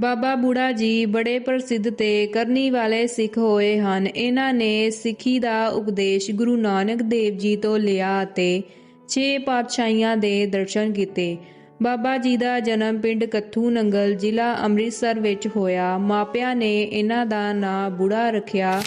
ਬਾਬਾ ਬੁੜਾ ਜੀ ਬੜੇ ਪ੍ਰਸਿੱਧ ਤੇ ਕਰਨੀ ਵਾਲੇ ਸਿੱਖ ਹੋਏ ਹਨ। ਇਹਨਾਂ ਨੇ ਸਿੱਖੀ ਦਾ ਉਪਦੇਸ਼ ਗੁਰੂ ਨਾਨਕ ਦੇਵ ਜੀ ਤੋਂ ਲਿਆ ਅਤੇ ਛੇ ਪਾਤਸ਼ਾਹੀਆਂ ਦੇ ਦਰਸ਼ਨ ਕੀਤੇ। ਬਾਬਾ ਜੀ ਦਾ ਜਨਮ ਪਿੰਡ ਕੱਥੂ ਨੰਗਲ ਜ਼ਿਲ੍ਹਾ ਅੰਮ੍ਰਿਤਸਰ ਵਿੱਚ ਹੋਇਆ। ਮਾਪਿਆਂ ਨੇ ਇਹਨਾਂ ਦਾ ਨਾਂ ਬੁੜਾ ਰੱਖਿਆ,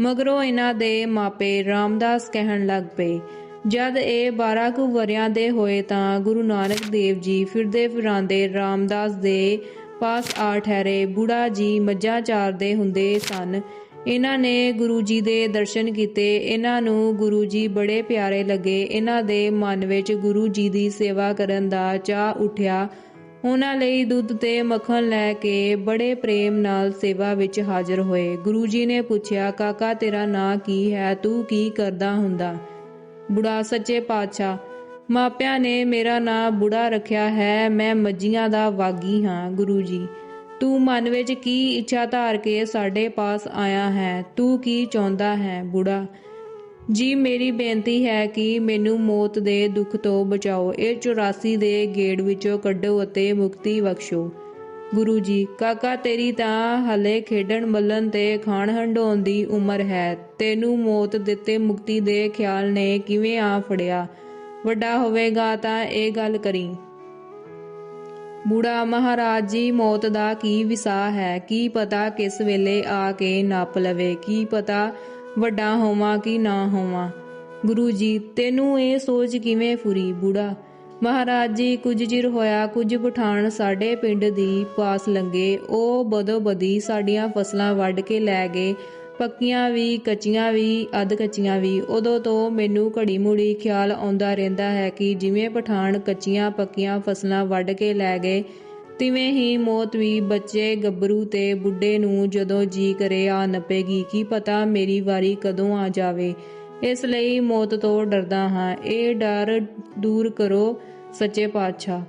ਮਗਰੋਂ ਇਹਨਾਂ ਦੇ ਮਾਪੇ ਰਾਮਦਾਸ ਕਹਿਣ ਲੱਗ ਪਏ। ਜਦ ਇਹ 12 ਕੁ ਵਰਿਆਂ ਦੇ ਹੋਏ ਤਾਂ ਗੁਰੂ ਨਾਨਕ ਦੇਵ ਜੀ ਫਿਰਦੇ ਫਿਰਾਂਦੇ ਰਾਮਦਾਸ ਦੇ ਪਾਸ ਆ ਠਹਿਰੇ, ਬੁੜਾ ਜੀ ਮੱਝਾਂ ਚਾਰਦੇ ਹੁੰਦੇ ਸਨ। ਇਹਨਾਂ ਨੇ ਗੁਰੂ ਜੀ ਦੇ ਦਰਸ਼ਨ ਕੀਤੇ। ਇਹਨਾਂ ਨੂੰ ਗੁਰੂ ਜੀ ਬੜੇ ਪਿਆਰੇ ਲੱਗੇ। ਇਹਨਾਂ ਦੇ ਮਨ ਵਿੱਚ ਗੁਰੂ ਜੀ ਦੀ ਸੇਵਾ ਕਰਨ ਦਾ ਚਾਹ ਉੱਠਿਆ। ਉਹਨਾਂ ਲਈ ਦੁੱਧ ਤੇ ਮੱਖਣ ਲੈ ਕੇ ਬੜੇ ਪ੍ਰੇਮ ਨਾਲ ਸੇਵਾ ਵਿੱਚ ਹਾਜ਼ਰ ਹੋਏ। ਗੁਰੂ ਜੀ ਨੇ ਪੁੱਛਿਆ, ਕਾਕਾ, ਤੇਰਾ ਨਾਂ ਕੀ ਹੈ? ਤੂੰ ਕੀ ਕਰਦਾ ਹੁੰਦਾ? ਬੁੜਾ, ਸੱਚੇ ਪਾਤਸ਼ਾਹ ਮਾਪਿਆਂ ਨੇ ਮੇਰਾ ਨਾਂ ਬੁੜਾ ਰੱਖਿਆ ਹੈ, ਮੈਂ ਮੱਝੀਆਂ ਦਾ ਵਾਗੀ ਹਾਂ, ਗੁਰੂ ਜੀ। ਤੂੰ ਮਨ ਵਿੱਚ ਕੀ ਇੱਛਾ ਧਾਰ ਕੇ ਸਾਡੇ ਪਾਸ ਆਇਆ ਹੈ? ਤੂੰ ਕੀ ਚਾਹੁੰਦਾ ਹੈ, ਬੁੜਾ? ਜੀ, ਮੇਰੀ ਬੇਨਤੀ ਹੈ ਕਿ ਮੈਨੂੰ ਮੌਤ ਦੇ ਦੁੱਖ ਤੋਂ ਬਚਾਓ। ਇਹ 84 ਦੇ ਗੇੜ ਵਿੱਚੋਂ ਕੱਢੋ ਅਤੇ ਮੁਕਤੀ ਬਖਸ਼ੋ। ਗੁਰੂ ਜੀ, ਕਾਕਾ, ਤੇਰੀ ਤਾਂ ਹਲੇ ਖੇਡਣ ਮੱਲਣ ਤੇ ਖਾਣ ਹੰਡਾਉਣ ਦੀ ਉਮਰ ਹੈ। ਤੈਨੂੰ ਮੌਤ ਦਿੱਤੇ ਮੁਕਤੀ ਦੇ ਖਿਆਲ ਨੇ ਕਿਵੇਂ ਆ ਫੜਿਆ? ਵੱਡਾ ਹੋਵੇਗਾ ਤਾਂ ਇਹ ਗੱਲ ਕਰੀ। ਬੁੜਾ ਮਹਾਰਾਜ ਜੀ, ਮੌਤ ਦਾ ਕੀ ਵਿਸਾ ਹੈ? ਕੀ ਪਤਾ ਕਿਸ ਵੇਲੇ ਆ ਕੇ ਨੱਪ ਲਵੇ? ਕੀ ਪਤਾ ਵੱਡਾ ਹੋਵਾਂ ਕਿ ਨਾ ਹੋਵਾਂ? ਗੁਰੂ ਜੀ, ਤੈਨੂੰ ਇਹ ਸੋਚ ਕਿਵੇਂ ਫੁਰੀ ਬੁੜਾ? ਮਹਾਰਾਜ ਜੀ, ਕੁਝ ਚਿਰ ਹੋਇਆ, ਕੁਝ ਪਠਾਨ ਸਾਡੇ ਪਿੰਡ ਦੀ ਪਾਸ ਲੰਗੇ ਉਹ ਬਦੋ ਬਦੀ ਸਾਡੀਆਂ ਫਸਲਾਂ ਵੱਢ ਕੇ ਲੈ ਗਏ। ਪੱਕੀਆਂ ਵੀ, ਕੱਚੀਆਂ ਵੀ, ਅੱਧ ਕੱਚੀਆਂ ਵੀ। ਉਦੋਂ ਤੋਂ ਮੈਨੂੰ ਘੜੀ ਮੁੜੀ ਖਿਆਲ ਆਉਂਦਾ ਰਹਿੰਦਾ ਹੈ ਕਿ ਜਿਵੇਂ ਪਠਾਨ ਕੱਚੀਆਂ, ਪੱਕੀਆਂ ਫਸਲਾਂ ਵੱਢ ਕੇ ਲੈ ਗਏ, ਤਿਵੇਂ ਹੀ ਮੌਤ ਵੀ ਬੱਚੇ ਗੱਭਰੂ ਤੇ ਬੁੱਢੇ ਨੂੰ ਜਦੋਂ ਜੀ ਕਰੇ ਆ ਨਪੇਗੀ। ਕੀ ਪਤਾ ਮੇਰੀ ਵਾਰੀ ਕਦੋਂ ਆ ਜਾਵੇ। ਇਸ ਲਈ ਮੌਤ ਤੋਂ ਡਰਦਾ ਹਾਂ। ਇਹ ਡਰ ਦੂਰ ਕਰੋ, ਸੱਚੇ ਪਾਤਸ਼ਾਹ।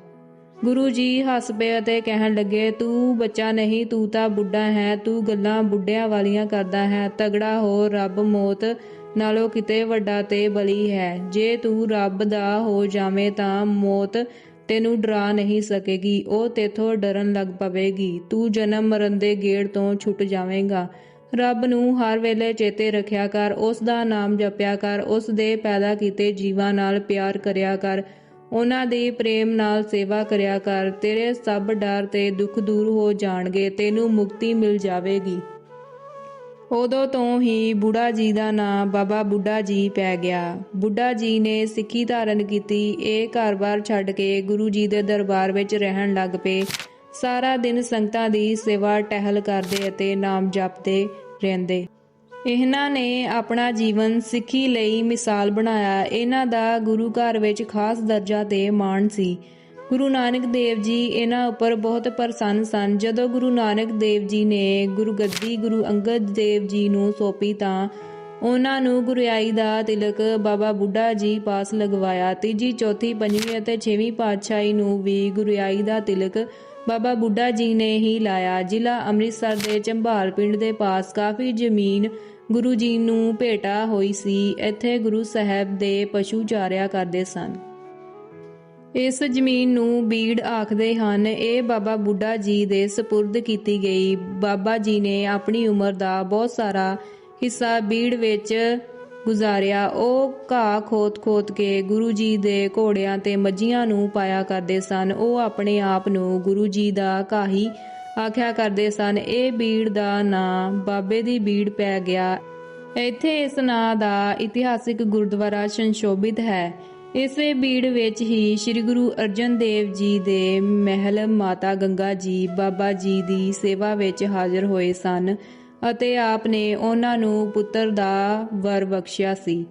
ਗੁਰੂ ਜੀ ਹੱਸ ਪਏ ਅਤੇ ਕਹਿਣ ਲੱਗੇ, ਤੂੰ ਬੱਚਾ ਨਹੀਂ, ਤੂੰ ਤਾਂ ਬੁੱਢਾ ਹੈ, ਤੂੰ ਗੱਲਾਂ ਬੁੱਢਿਆਂ ਵਾਲੀਆਂ ਕਰਦਾ ਹੈ। ਤਗੜਾ ਹੋ ਰੱਬ ਮੌਤ, ਨਾਲੋਂ ਕਿਤੇ ਵੱਡਾ ਤੇ ਬਲੀ ਹੈ। ਜੇ ਤੂੰ ਰੱਬ ਦਾ ਹੋ ਜਾਵੇਂ ਤਾਂ ਮੌਤ ਤੈਨੂੰ ਡਰਾ ਨਹੀਂ ਸਕੇਗੀ, ਉਹ ਤੇਥੋਂ ਡਰਨ ਲੱਗ ਪਵੇਗੀ। ਤੂੰ ਜਨਮ ਮਰਨ ਦੇ ਗੇੜ ਤੋਂ ਛੁੱਟ ਜਾਵੇਂਗਾ। ਰੱਬ ਨੂੰ ਹਰ ਵੇਲੇ ਚੇਤੇ ਰੱਖਿਆ ਕਰ, ਉਸ ਦਾ ਨਾਮ ਜਪਿਆ ਕਰ, ਉਸ ਦੇ ਪੈਦਾ ਕੀਤੇ ਜੀਵਾਂ ਨਾਲ ਪਿਆਰ ਕਰਿਆ ਕਰ। ਉਹਨਾਂ ਦੀ ਪ੍ਰੇਮ ਨਾਲ ਸੇਵਾ ਕਰਿਆ ਕਰ, ਤੇਰੇ ਸਭ ਡਰ ਤੇ ਦੁੱਖ ਦੂਰ ਹੋ ਜਾਣਗੇ, ਤੈਨੂੰ ਮੁਕਤੀ ਮਿਲ ਜਾਵੇਗੀ। ਉਦੋਂ ਤੋਂ ਹੀ ਬੁੱਢਾ ਜੀ ਦਾ ਨਾਂ ਬਾਬਾ ਬੁੱਢਾ ਜੀ ਪੈ ਗਿਆ। ਬੁੱਢਾ ਜੀ ਨੇ ਸਿੱਖੀ ਧਾਰਨ ਕੀਤੀ। ਇਹ ਘਰ-ਬਾਰ ਛੱਡ ਕੇ ਗੁਰੂ ਜੀ ਦੇ ਦਰਬਾਰ ਵਿੱਚ ਰਹਿਣ ਲੱਗ ਪਏ। ਸਾਰਾ ਦਿਨ ਸੰਗਤਾਂ ਦੀ ਸੇਵਾ ਟਹਿਲ ਕਰਦੇ ਅਤੇ ਨਾਮ ਜਪਦੇ ਰਹਿੰਦੇ। ਇਹਨਾਂ ਨੇ ਆਪਣਾ ਜੀਵਨ ਸਿੱਖੀ ਲਈ ਮਿਸਾਲ ਬਣਾਇਆ। ਇਹਨਾਂ ਦਾ ਗੁਰੂ ਘਰ ਵਿੱਚ ਖਾਸ ਦਰਜਾ ਤੇ ਮਾਣ ਸੀ। ਗੁਰੂ ਨਾਨਕ ਦੇਵ ਜੀ ਇਹਨਾਂ ਉੱਪਰ ਬਹੁਤ ਪ੍ਰਸੰਨ ਸਨ। ਜਦੋਂ ਗੁਰੂ ਨਾਨਕ ਦੇਵ ਜੀ ਨੇ ਗੁਰਗੱਦੀ ਗੁਰੂ ਅੰਗਦ ਦੇਵ ਜੀ ਨੂੰ ਸੌਂਪੀ ਤਾਂ ਉਹਨਾਂ ਨੂੰ ਗੁਰਿਆਈ ਦਾ ਤਿਲਕ ਬਾਬਾ ਬੁੱਢਾ ਜੀ ਪਾਸ ਲਗਵਾਇਆ। ਤੀਜੀ, ਚੌਥੀ, ਪੰਜਵੀਂ ਅਤੇ ਛੇਵੀਂ ਪਾਤਸ਼ਾਹੀ ਨੂੰ ਵੀ ਗੁਰਿਆਈ ਦਾ ਤਿਲਕ ਬਾਬਾ ਬੁੱਢਾ ਜੀ ਨੇ ਹੀ ਲਾਇਆ ਜ਼ਿਲ੍ਹਾ ਅੰਮ੍ਰਿਤਸਰ ਦੇ ਚੰਬਾਲ ਪਿੰਡ ਦੇ ਪਾਸ ਕਾਫੀ ਜ਼ਮੀਨ ਗੁਰੂ ਜੀ ਨੂੰ ਭੇਟਾ ਹੋਈ ਸੀ। ਇੱਥੇ ਗੁਰੂ ਸਾਹਿਬ ਦੇ ਪਸ਼ੂ ਚਾਰਿਆ ਕਰਦੇ ਸਨ। ਇਸ ਜ਼ਮੀਨ ਨੂੰ ਬੀੜ ਆਖਦੇ ਹਨ। ਇਹ ਬਾਬਾ ਬੁੱਢਾ ਜੀ ਦੇ ਸਪੁਰਦ ਕੀਤੀ ਗਈ। ਬਾਬਾ ਜੀ ਨੇ ਆਪਣੀ ਉਮਰ ਦਾ ਬਹੁਤ ਸਾਰਾ ਹਿੱਸਾ ਬੀੜ ਵਿੱਚ ਗੁਜ਼ਾਰਿਆ, ਉਹ ਘਾਹ ਖੋਤ-ਖੋਤ ਕੇ ਗੁਰੂ ਜੀ ਦੇ ਘੋੜਿਆਂ ਤੇ ਮੱਝੀਆਂ ਨੂੰ ਪਾਇਆ ਕਰਦੇ ਸਨ। ਉਹ ਆਪਣੇ ਆਪ ਨੂੰ ਗੁਰੂ ਜੀ ਦਾ ਕਾਹੀ ਆਖਿਆ ਕਰਦੇ ਸਨ। ਇਹ ਬੀੜ ਦਾ ਨਾਂ ਬਾਬੇ ਦੀ ਬੀੜ ਪੈ ਗਿਆ। ਇੱਥੇ ਇਸ ਨਾਂ ਦਾ ਇਤਿਹਾਸਿਕ ਗੁਰਦੁਆਰਾ ਸੰਸ਼ੋਭਿਤ ਹੈ। ਇਸੇ ਬੀੜ ਵਿੱਚ ਹੀ ਸ੍ਰੀ ਗੁਰੂ ਅਰਜਨ ਦੇਵ ਜੀ ਦੇ ਮਹਿਲ ਮਾਤਾ ਗੰਗਾ ਜੀ, ਬਾਬਾ ਜੀ ਦੀ ਸੇਵਾ ਵਿੱਚ ਹਾਜ਼ਰ ਹੋਏ ਸਨ। ਅਤੇ ਆਪ ਨੇ ਉਹਨਾਂ ਨੂੰ ਪੁੱਤਰ ਦਾ ਵਰ ਬਖਸ਼ਿਆ ਸੀ।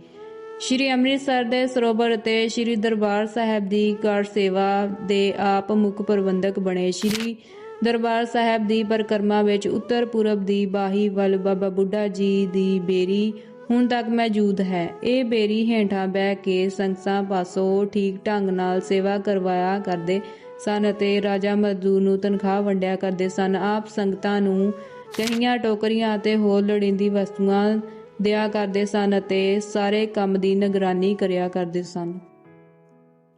ਸ਼੍ਰੀ ਅੰਮ੍ਰਿਤਸਰ ਦੇ ਸਰੋਵਰ ਤੇ ਸ਼੍ਰੀ ਦਰਬਾਰ ਸਾਹਿਬ ਦੀ ਕਾਰ ਸੇਵਾ ਦੇ ਆਪ ਮੁੱਖ ਪ੍ਰਬੰਧਕ ਬਣੇ। ਸ਼੍ਰੀ ਦਰਬਾਰ ਸਾਹਿਬ ਦੀ ਪਰਿਕਰਮਾ ਵਿੱਚ ਉੱਤਰ ਪੂਰਬ ਦੀ ਬਾਹੀ ਵੱਲ ਬਾਬਾ ਬੁੱਢਾ ਜੀ ਦੀ ਬੇਰੀ ਹੁਣ ਤੱਕ ਮੌਜੂਦ ਹੈ। ਇਹ ਬੇਰੀ ਹੇਠਾਂ ਬਹਿ ਕੇ ਸੰਗਤਾਂ ਪਾਸੋਂ ਠੀਕ ਢੰਗ ਨਾਲ ਸੇਵਾ ਕਰਵਾਇਆ ਕਰਦੇ ਸਨ ਅਤੇ ਰਾਜਾ ਮਜ਼ਦੂਰ ਨੂੰ ਤਨਖਾਹ ਵੰਡਿਆ ਕਰਦੇ ਸਨ। ਆਪ ਸੰਗਤਾਂ ਨੂੰ ਕਹੀਆਂ ਟੋਕਰੀਆਂ ਅਤੇ ਹੋਰ ਲੋੜੀਂਦੀ ਵਸਤੂਆਂ ਦਿਆ ਕਰਦੇ ਸਨ ਅਤੇ ਸਾਰੇ ਕੰਮ ਦੀ ਨਿਗਰਾਨੀ ਕਰਿਆ ਕਰਦੇ ਸਨ।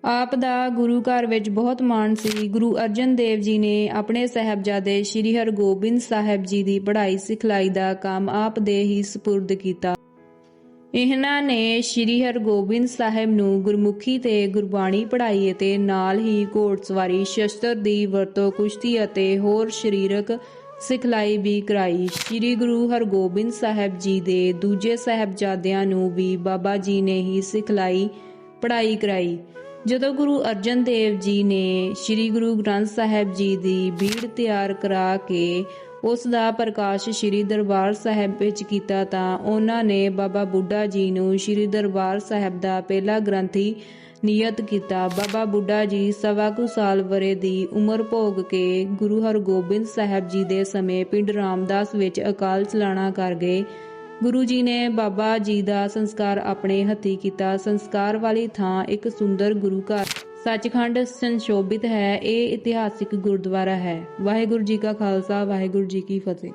ਆਪ ਦਾ ਗੁਰੂ ਘਰ ਵਿੱਚ ਬਹੁਤ ਮਾਣ ਸੀ। ਗੁਰੂ ਅਰਜਨ ਦੇਵ ਜੀ ਨੇ ਆਪਣੇ ਸਹਿਬਜ਼ਾਦੇ ਸ੍ਰੀ ਹਰਗੋਬਿੰਦ ਸਾਹਿਬ ਜੀ ਦੀ ਪੜ੍ਹਾਈ ਸਿਖਲਾਈ ਦਾ ਕੰਮ ਆਪ ਦੇ ਹੀ ਸਪੁਰਦ ਕੀਤਾ। ਇਹਨਾਂ ਨੇ ਸ੍ਰੀ ਹਰਗੋਬਿੰਦ ਸਾਹਿਬ ਨੂੰ ਗੁਰਮੁਖੀ ਤੇ ਗੁਰਬਾਣੀ ਪੜ੍ਹਾਈ ਅਤੇ ਨਾਲ ਹੀ ਘੋੜਸਵਾਰੀ ਸ਼ਸਤਰ ਦੀ ਵਰਤੋਂ, ਕੁਸ਼ਤੀ ਅਤੇ ਹੋਰ ਸਰੀਰਕ ਸਿਖਲਾਈ ਵੀ ਕਰਾਈ। ਸ੍ਰੀ ਗੁਰੂ ਹਰਗੋਬਿੰਦ ਸਾਹਿਬ ਜੀ ਦੇ ਦੂਜੇ ਸਾਹਿਬਜ਼ਾਦਿਆਂ ਨੂੰ ਵੀ ਬਾਬਾ ਜੀ ਨੇ ਹੀ ਸਿਖਲਾਈ, ਪੜ੍ਹਾਈ ਕਰਾਈ। ਜਦੋਂ ਗੁਰੂ ਅਰਜਨ ਦੇਵ ਜੀ ਨੇ ਸ੍ਰੀ ਗੁਰੂ ਗ੍ਰੰਥ ਸਾਹਿਬ ਜੀ ਦੀ ਬੀੜ ਤਿਆਰ ਕਰਾ ਕੇ ਉਸ ਦਾ ਪ੍ਰਕਾਸ਼ ਸ੍ਰੀ ਦਰਬਾਰ ਸਾਹਿਬ ਵਿੱਚ ਕੀਤਾ ਤਾਂ ਉਹਨਾਂ ਨੇ ਬਾਬਾ ਬੁੱਢਾ ਜੀ ਨੂੰ ਸ੍ਰੀ ਦਰਬਾਰ ਸਾਹਿਬ ਦਾ ਪਹਿਲਾ ਗ੍ਰੰਥੀ ਨਿਯਤ ਕੀਤਾ। ਬਾਬਾ ਬੁੱਢਾ ਜੀ ਸਵਾ ਕੁ ਸਾਲ ਵਰੇ ਦੀ ਉਮਰ ਭੋਗ ਕੇ ਗੁਰੂ ਹਰਗੋਬਿੰਦ ਸਾਹਿਬ ਜੀ ਦੇ ਸਮੇਂ ਪਿੰਡ ਰਾਮਦਾਸ ਵਿੱਚ ਅਕਾਲ ਚਲਾਣਾ ਕਰ ਗਏ। ਗੁਰੂ ਜੀ ਨੇ ਬਾਬਾ ਜੀ ਦਾ ਸੰਸਕਾਰ ਆਪਣੇ ਹੱਥੀ ਕੀਤਾ। ਸੰਸਕਾਰ ਵਾਲੀ ਥਾਂ ਇੱਕ ਸੁੰਦਰ ਗੁਰੂ ਘਰ। ਸੱਚਖੰਡ ਸੰਸ਼ੋਭਿਤ ਹੈ। ਇਹ ਇਤਿਹਾਸਿਕ ਗੁਰਦੁਆਰਾ ਹੈ। ਵਾਹਿਗੁਰੂ ਜੀ ਕਾ ਖਾਲਸਾ, ਵਾਹਿਗੁਰੂ ਜੀ ਕੀ ਫਤਿਹ।